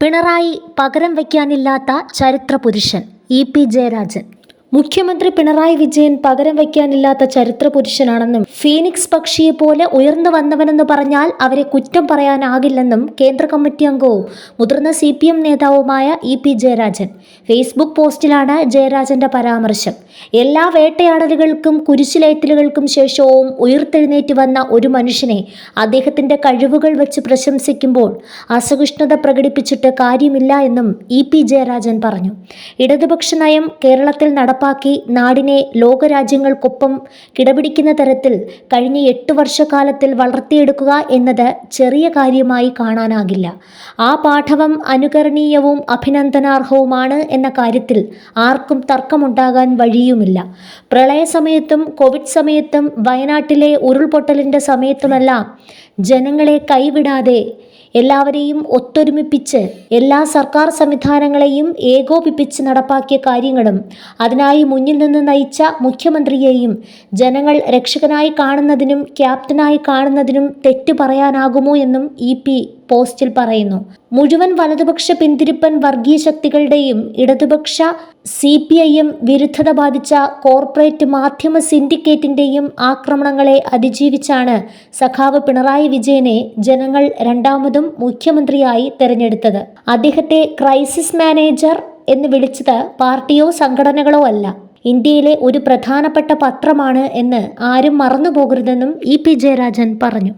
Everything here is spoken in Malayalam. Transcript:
പിണറായി പകരം വയ്ക്കാനില്ലാത്ത ചരിത്ര പുരുഷൻ ഇ പി ജയരാജൻ. മുഖ്യമന്ത്രി പിണറായി വിജയൻ പകരം വയ്ക്കാനില്ലാത്ത ചരിത്ര പുരുഷനാണെന്നും ഫീനിക്സ് പക്ഷിയെ പോലെ ഉയർന്നു വന്നവനെന്ന് പറഞ്ഞാൽ അവരെ കുറ്റം പറയാനാകില്ലെന്നും കേന്ദ്ര കമ്മിറ്റി അംഗവും മുതിർന്ന സി പി എം നേതാവുമായ ഇ പി ജയരാജൻ ഫേസ്ബുക്ക് പോസ്റ്റിലാണ് ജയരാജന്റെ പരാമർശം. എല്ലാ വേട്ടയാടലുകൾക്കും കുരിശിലേറ്റലുകൾക്കും ശേഷവും ഉയർത്തെഴുന്നേറ്റ് വന്ന ഒരു മനുഷ്യനെ അദ്ദേഹത്തിന്റെ കഴിവുകൾ വെച്ച് പ്രശംസിക്കുമ്പോൾ അസഹിഷ്ണുത പ്രകടിപ്പിച്ചിട്ട് കാര്യമില്ല എന്നും ഇ പി ജയരാജൻ പറഞ്ഞു. ഇടതുപക്ഷ നയം കേരളത്തിൽ നടപ്പാക്കി നാടിനെ ലോകരാജ്യങ്ങൾക്കൊപ്പം കിടപിടിക്കുന്ന തരത്തിൽ കഴിഞ്ഞ എട്ട് വർഷക്കാലത്തിൽ വളർത്തിയെടുക്കുക എന്നത് ചെറിയ കാര്യമായി കാണാനാകില്ല. ആ പാഠവം അനുകരണീയവും അഭിനന്ദനാർഹവുമാണ് എന്ന കാര്യത്തിൽ ആർക്കും തർക്കമുണ്ടാകാൻ വഴിയുമില്ല. പ്രളയ സമയത്തും കോവിഡ് സമയത്തും വയനാട്ടിലെ ഉരുൾപൊട്ടലിന്റെ സമയത്തുമെല്ലാം ജനങ്ങളെ കൈവിടാതെ എല്ലാവരെയും ഒത്തൊരുമിപ്പിച്ച് എല്ലാ സർക്കാർ സംവിധാനങ്ങളെയും ഏകോപിപ്പിച്ച് നടപ്പാക്കിയ കാര്യങ്ങളും അതിനായി മുന്നിൽ നിന്ന് നയിച്ച മുഖ്യമന്ത്രിയെയും ജനങ്ങൾ രക്ഷകനായി കാണുന്നതിനും ക്യാപ്റ്റനായി കാണുന്നതിനും തെറ്റു പറയാനാകുമോ എന്നും ഇ പി പോസ്റ്റിൽ പറയുന്നു. മുഴുവൻ വലതുപക്ഷ പിന്തിരിപ്പൻ വർഗീയ ശക്തികളുടെയും ഇടതുപക്ഷ സി പി ഐ എം വിരുദ്ധത ബാധിച്ച കോർപ്പറേറ്റ് മാധ്യമ സിൻഡിക്കേറ്റിന്റെയും ആക്രമണങ്ങളെ അതിജീവിച്ചാണ് സഖാവ് പിണറായി വിജയനെ ജനങ്ങൾ രണ്ടാമതും മുഖ്യമന്ത്രിയായി തെരഞ്ഞെടുത്തത്. അദ്ദേഹത്തെ ക്രൈസിസ് മാനേജർ എന്ന് വിളിച്ചത് പാർട്ടിയോ സംഘടനകളോ അല്ല. ഇന്ത്യയിലെ ഒരു പ്രധാനപ്പെട്ട പത്രമാണ് എന്ന് ആരും മറന്നു പോകരുതെന്നും ഇ പി ജയരാജൻ പറഞ്ഞു.